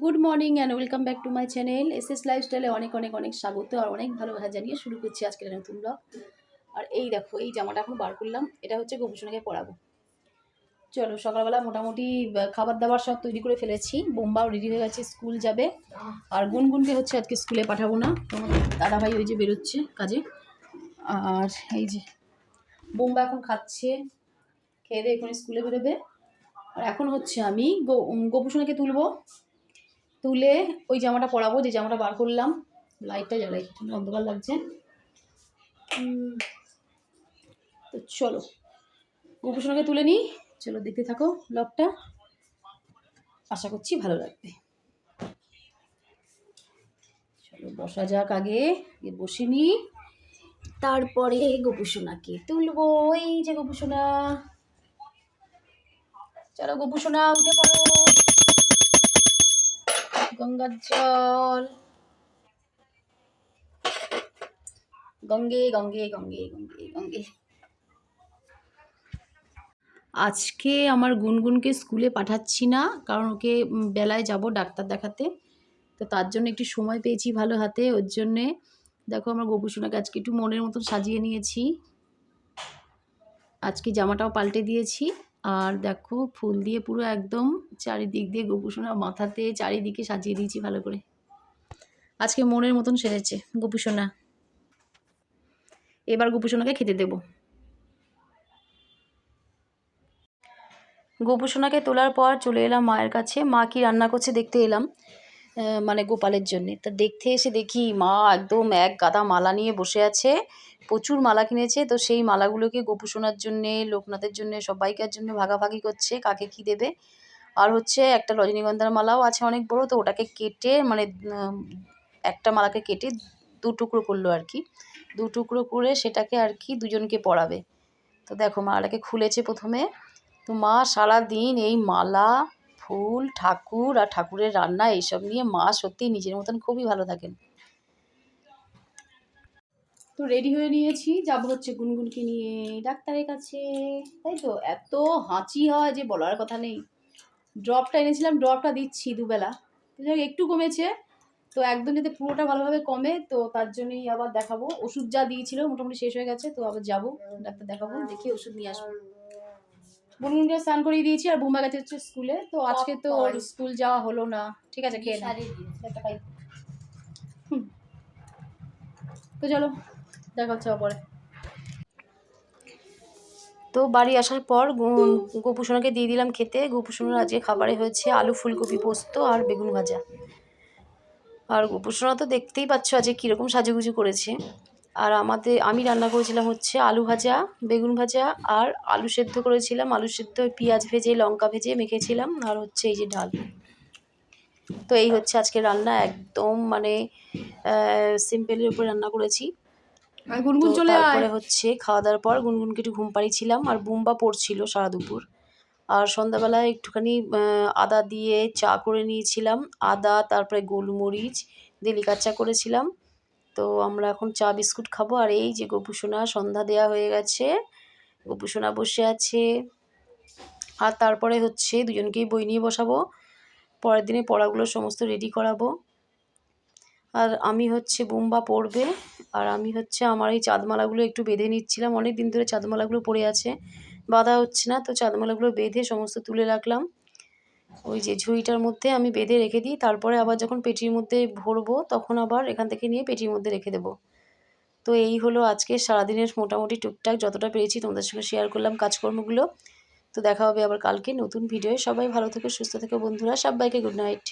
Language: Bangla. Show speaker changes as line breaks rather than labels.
Good morning and welcome back to my channel S S লাইফস্টাইলে অনেক অনেক অনেক স্বাগত আর অনেক ভালোবাসা জানিয়ে শুরু করছি আজকের নতুন ব্লগ আর এই দেখো এই জামাটা এখন বার করলাম। এটা হচ্ছে গোপুসোনাকে পরাবো। চলো সকালবেলা মোটামুটি খাবার দাবার সব তৈরি করে ফেলেছি। বোম্বাও রেডি হয়ে গেছে স্কুল যাবে। আর গুনগুনকে হচ্ছে আজকে স্কুলে পাঠাবো না। দাদাভাই ওই যে বেরোচ্ছে কাজে। আর এই যে বোম্বা এখন খাচ্ছে। খেয়ে দিয়ে এখন স্কুলে বেরোবে। আর এখন হচ্ছে আমি গো- উম, তুলবো। তুলে ওই জামাটা পরাবো, যে জামাটা বার করলাম। লাইটটা জ্বালাই অন্ধকার লাগছে। তো চলো। গোপুসোনাকে তুলে নিই। চলো, দেখতে থাকো ব্লগটা। আশা করছি ভালো লাগবে। চলো, বসা যাক আগে বসে নিই। তারপরে গোপুসোনাকে তুলবো। এই যে গোপুসোনা। চলো, গোপুসোনা, উঠে পড়ো। গঙ্গার জল। গঙ্গে গঙ্গে গঙ্গে গঙ্গে গঙ্গে। আজকে আমার গুনগুনকে স্কুলে পাঠাচ্ছি না, কারণ ওকে বেলায় যাব ডাক্তার দেখাতে। তো তার জন্য একটু সময় পেয়েছি ভালো হাতে, ওর জন্যে। দেখো আমার গোপুসোনাকে আজকে একটু মনের মতন সাজিয়ে নিয়েছি। আজকে জামাটাও পাল্টে দিয়েছি। আর দেখো ফুল দিয়ে পুরো একদম চারিদিক দিয়ে গোপুসোনা মাথাতে চারিদিকে সাজিয়ে দিয়েছি ভালো করে। আজকে মনের মতন সেরেছে গোপুসোনা এবার গোপুসোনাকে খেতে দেব। গোপুসোনাকে তোলার পর চলে এলাম মায়ের কাছে। মা কি রান্না করছে দেখতে এলাম মানে গোপালের জন্যে। তা দেখতে এসে দেখি মা একদম এক গাদা মালা নিয়ে বসে আছে। প্রচুর মালা কিনেছে, তো সেই মালাগুলোকে গোপুসোনার জন্যে, লোকনাথের জন্যে, সবাইকার জন্য ভাগাভাগি করছে, কাকে কি দেবে। আর হচ্ছে একটা রজনীগন্ধার মালাও আছে অনেক বড়, তো ওটাকে কেটে মানে একটা মালাকে কেটে দু টুকরো করল আর কি। দু টুকরো করে সেটাকে আর কি দুজনকে পরাবে। তো দেখো মালাটাকে খুলেছে প্রথমে। তো মা সারা দিন এই মালা, ফুল, ঠাকুর আর ঠাকুরের রান্না এইসব নিয়ে মা সত্যি নিজের মতন খুবই ভালো থাকেন। তো রেডি হয়ে নিয়েছি। যাব হচ্ছে গুনগুনকে নিয়ে ডাক্তারের কাছে। তাই তো? এত হাঁচি হয় যে বলার কথা নেই। ড্রপটা এনেছিলাম ড্রপটা দিচ্ছি দুবেলা। যাই একটু কমেছে। তো একদম যাতে পুরোটা ভালোভাবে কমে তো তার জন্যই আবার দেখাবো। ওষুধ যা দিয়েছিল মোটামুটি শেষ হয়ে গেছে তো আবার যাব। ডাক্তার দেখাবো দেখি ওষুধ নিয়ে আসব। বুনগুনকে স্নান করিয়ে দিয়েছি আর বুম্বা গেছে হচ্ছে স্কুলে। তো আজকে তো স্কুল যাওয়া হলো না। ঠিক আছে খেয়ে। তো চলো দেখা হচ্ছে পরে তো বাড়ি আসার পর গোপুসোনাকে দিয়ে দিলাম খেতে। গোপুসোনার আজকে খাবারে হয়েছে আলু ফুলকপি পোস্ত আর বেগুন ভাজা। আর গোপুসোনা তো দেখতেই পাচ্ছ আজকে কীরকম সাজুগুজু করেছে। আর আমাদের, আমি রান্না করেছিলাম হচ্ছে আলু ভাজা, বেগুন ভাজা আর আলু সেদ্ধ করেছিলাম। আলু সেদ্ধ, পেঁয়াজ ভেজে, লঙ্কা ভেজে মেখেছিলাম আর হচ্ছে এই যে ডাল। তো এই হচ্ছে আজকে রান্না, একদম মানে সিম্পলের উপরে রান্না করেছি।
আর গুনগুন চলে আয়।
তারপরে হচ্ছে খাওয়া দাওয়ার পর গুনগুনকে একটু ঘুম পাড়িয়েছিলাম আর বুম্বা পড়ছিল সারা দুপুর আর সন্ধ্যাবেলায় একটুখানি আদা দিয়ে চা করে নিয়েছিলাম আদা তারপরে গোলমরিচ দিয়ে লিকার চা করেছিলাম। তো আমরা এখন চা বিস্কুট খাব। আর এই যে গোপুসোনা সন্ধ্যা দেয়া হয়ে গেছে। গোপুসোনা বসে আছে। আর তারপরে হচ্ছে দুজনকেই বই নিয়ে বসাবো। পরের দিনে পড়াগুলো সমস্ত রেডি করাবো। আর আমি হচ্ছে বুম্বা পড়বে আর আমি হচ্ছে আমার এই চাঁদমালাগুলো একটু বেঁধে নিচ্ছিলাম। অনেক দিন ধরে চাঁদমালাগুলো পড়ে আছে। বাঁধা হচ্ছে না, তো চাঁদমালাগুলো বেঁধে সমস্ত তুলে রাখলাম। ওই যে ঝুড়িটার মধ্যে আমি বেঁধে রেখে দিই। তারপরে আবার যখন পেটির মধ্যে ভরবো, তখন আবার এখান থেকে নিয়ে পেটির মধ্যে রেখে দেবো। তো এই হলো আজকে সারাদিনের মোটামুটি টুকটাক। যতটা পেরেছি তোমাদের সঙ্গে শেয়ার করলাম কাজকর্মগুলো। তো দেখা হবে আবার কালকে নতুন ভিডিও সবাই ভালো থেকো, সুস্থ থেকো বন্ধুরা। সবাইকে গুড নাইট